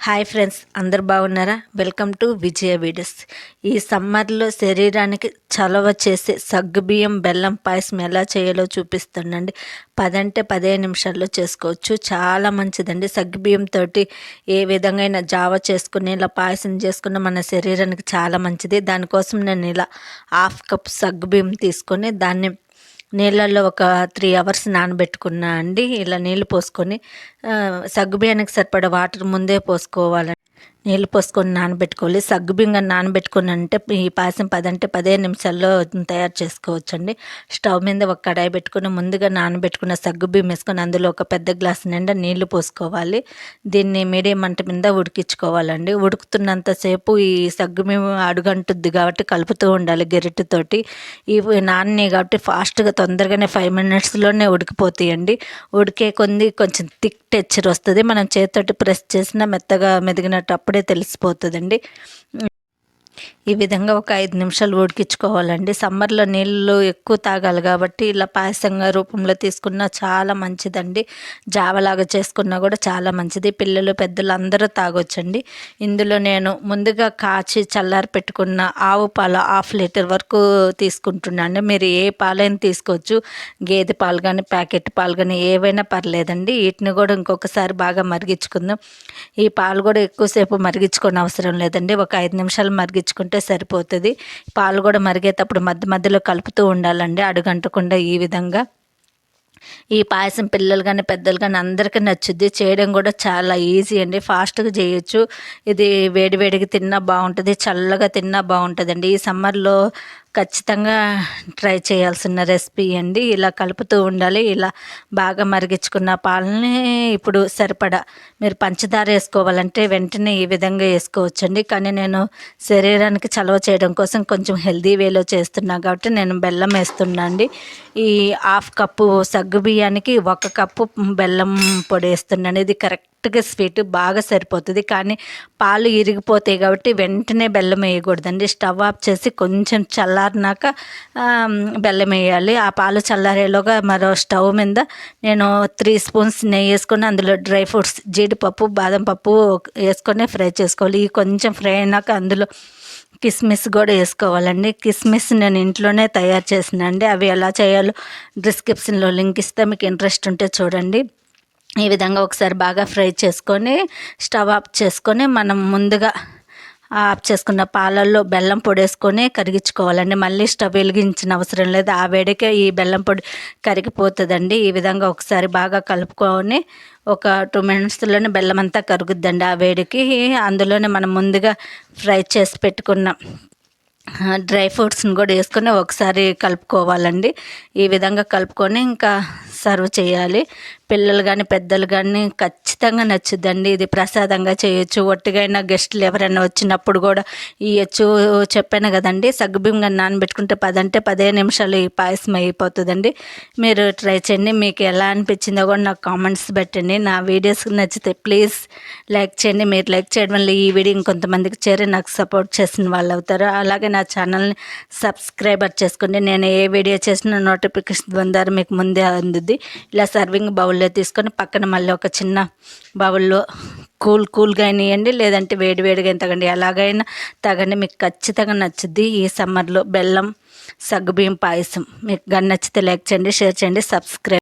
Hi friends అందరు బాగున్నారా? Welcome to Vijaya videos. ఈ సమ్మర్లో శరీరానికి చలవ చేసే సగ్గుబియ్యం బెల్లం పాయసం ఎలా చేయాలో చూపిస్తానండి పదంటే పదిహేను నిమిషాల్లో చేసుకోవచ్చు. చాలా మంచిదండి. సగ్గుబియ్యంతో ఏ విధంగా జావ చేసుకుని ఇలా పాయసం చేసుకున్న మన శరీరానికి చాలా మంచిది. దానికోసం నేను ఇలా హాఫ్ కప్ సగ్గుబియ్యం తీసుకొని దాన్ని నీళ్ళల్లో ఒక త్రీ అవర్స్ నానబెట్టుకున్నా అండి. ఇలా నీళ్ళు పోసుకొని సగ్గుబియ్యానికి సరిపడే వాటర్ ముందే పోసుకోవాలండి. నీళ్ళు పోసుకొని నానబెట్టుకోవాలి. సగ్గుబింగ నానబెట్టుకుని అంటే ఈ పాయసం పదంటే పదిహేను నిమిషాల్లో తయారు చేసుకోవచ్చండి. స్టవ్ మీద ఒక కడాయి పెట్టుకుని ముందుగా నానబెట్టుకున్న సగ్గుబియ్యం వేసుకొని అందులో ఒక పెద్ద గ్లాస్ నిండా నీళ్ళు పోసుకోవాలి. దీన్ని మీడియం మంట మీద ఉడికించుకోవాలండి. ఉడుకుతున్నంతసేపు ఈ సగ్గుబియ్యం అడుగంటుద్ది కాబట్టి కలుపుతూ ఉండాలి గెరిటితోటి. ఇవి నాన్ని కాబట్టి ఫాస్ట్గా తొందరగానే ఫైవ్ మినిట్స్లోనే ఉడికిపోతాయండి. ఉడికే కొంది కొంచెం థిక్ టెక్చర్ వస్తుంది. మనం చేతితోటి ప్రెస్ చేసినా మెత్తగా మెదిగినట్టు అప్పుడే తెలిసిపోతుందండి. ఈ విధంగా ఒక ఐదు నిమిషాలు ఉడికించుకోవాలండి. సమ్మర్లో నీళ్ళు ఎక్కువ తాగాలి కాబట్టి ఇలా పాయసంగా రూపంలో తీసుకున్న చాలా మంచిదండి. జావలాగా చేసుకున్నా కూడా చాలా మంచిది. పిల్లలు పెద్దలు అందరూ తాగొచ్చండి. ఇందులో నేను ముందుగా కాచి చల్లారి పెట్టుకున్న ఆవు పాలు హాఫ్ లీటర్ వరకు తీసుకుంటున్నాను. మీరు ఏ పాలైనా తీసుకోవచ్చు. గేదె పాలు కానీ ప్యాకెట్ పాలు కానీ ఏవైనా పర్లేదండి. వీటిని కూడా ఇంకొకసారి బాగా మరిగించుకుందాం. ఈ పాలు కూడా ఎక్కువసేపు మరిగించుకోని అవసరం లేదండి. ఒక ఐదు నిమిషాలు మరిగించుకుంటే సరిపోతుంది. పాలు కూడా మరిగేటప్పుడు మధ్య మధ్యలో కలుపుతూ ఉండాలండి అడుగంటకుండా ఈ విధంగా. ఈ పాయసం పిల్లలు కానీ పెద్దలు కానీ అందరికీ నచ్చుద్ది. చేయడం కూడా చాలా ఈజీ అండి. ఫాస్ట్గా చేయొచ్చు. ఇది వేడివేడిగా తిన్నా బాగుంటుంది చల్లగా తిన్నా బాగుంటుందండి. ఈ సమ్మర్లో ఖచ్చితంగా ట్రై చేయాల్సిన రెసిపీ అండి. ఇలా కలుపుతూ ఉండాలి. ఇలా బాగా మరిగించుకున్న పాలని ఇప్పుడు సరిపడా. మీరు పంచదార వేసుకోవాలంటే వెంటనే ఈ విధంగా వేసుకోవచ్చండి. కానీ నేను శరీరానికి చలవ చేయడం కోసం కొంచెం హెల్దీ వేలో చేస్తున్నాను కాబట్టి నేను బెల్లం వేస్తున్నా అండి. ఈ హాఫ్ కప్పు సగ్గు బియ్యానికి ఒక కప్పు బెల్లం పొడి వేస్తున్నాను ఇది కరెక్ట్ కరెక్ట్గా స్వీట్ బాగా సరిపోతుంది. కానీ పాలు ఇరిగిపోతాయి కాబట్టి వెంటనే బెల్లం వేయకూడదండి. స్టవ్ ఆఫ్ చేసి కొంచెం చల్లారినాక బెల్లం వేయాలి. ఆ పాలు చల్లారేలోగా మరో స్టవ్ మీద నేను త్రీ స్పూన్స్ నెయ్యి వేసుకొని అందులో డ్రై ఫ్రూట్స్ జీడిపప్పు బాదం పప్పు వేసుకొని ఫ్రై చేసుకోవాలి. ఈ కొంచెం ఫ్రై అయినాక అందులో కిస్మిస్ కూడా వేసుకోవాలండి. కిస్మిస్ నేను ఇంట్లోనే తయారు చేసినండి అవి ఎలా చేయాలో డిస్క్రిప్షన్లో లింక్ ఇస్తే మీకు ఇంట్రెస్ట్ ఉంటే చూడండి. ఈ విధంగా ఒకసారి బాగా ఫ్రై చేసుకొని స్టవ్ ఆఫ్ చేసుకొని మనం ముందుగా ఆఫ్ చేసుకున్న పాలల్లో బెల్లం పొడి వేసుకొని కరిగించుకోవాలండి. మళ్ళీ స్టవ్ వెలిగించిన అవసరం లేదు. ఆ వేడికే ఈ బెల్లం పొడి కరిగిపోతుందండి. ఈ విధంగా ఒకసారి బాగా కలుపుకొని ఒక టూ మినిట్స్లోనే బెల్లం అంతా కరుగుద్దండి ఆ వేడికి. అందులోనే మనం ముందుగా ఫ్రై చేసి పెట్టుకున్న డ్రై ఫ్రూట్స్ని కూడా వేసుకొని ఒకసారి కలుపుకోవాలండి. ఈ విధంగా కలుపుకొని ఇంకా సర్వ్ చేయాలి. పిల్లలు కానీ పెద్దలు కానీ ఖచ్చితంగా నచ్చుద్దండి. ఇది ప్రసాదంగా చేయొచ్చు. ఒట్టిగైనా గెస్టులు ఎవరైనా వచ్చినప్పుడు కూడా ఇవ్వచ్చు చెప్పాను కదండి. సగ్గుబియ్యం కానీ నానబెట్టుకుంటే పదంటే పదే నిమిషాలు ఈ పాయసం అయిపోతుందండి. మీరు ట్రై చేయండి. మీకు ఎలా అనిపించిందో కూడా నాకు కామెంట్స్ పెట్టండి. నా వీడియోస్ నచ్చితే ప్లీజ్ లైక్ చేయండి. మీరు లైక్ చేయడం వల్ల ఈ వీడియో ఇంకొంతమందికి చేరి నాకు సపోర్ట్ చేసిన వాళ్ళు అవుతారు. అలాగే నా ఛానల్ని సబ్స్క్రైబర్ చేసుకోండి. నేను ఏ వీడియో చేసిన నోటిఫికేషన్ ద్వారా మీకు ముందే అందుద్ది. ఇలా సర్వింగ్ బౌల్ బౌల్లో తీసుకొని పక్కన మళ్ళీ ఒక చిన్న బౌల్లో కూల్ కూల్గా అయినాయండి లేదంటే వేడి వేడిగా తగండి. ఎలాగైనా తగండి మీకు ఖచ్చితంగా నచ్చుద్ది ఈ సమ్మర్లో బెల్లం సగ్గుబియ్యం పాయసం. మీకు కానీ నచ్చితే లైక్ చేయండి షేర్ చేయండి సబ్స్క్రైబ్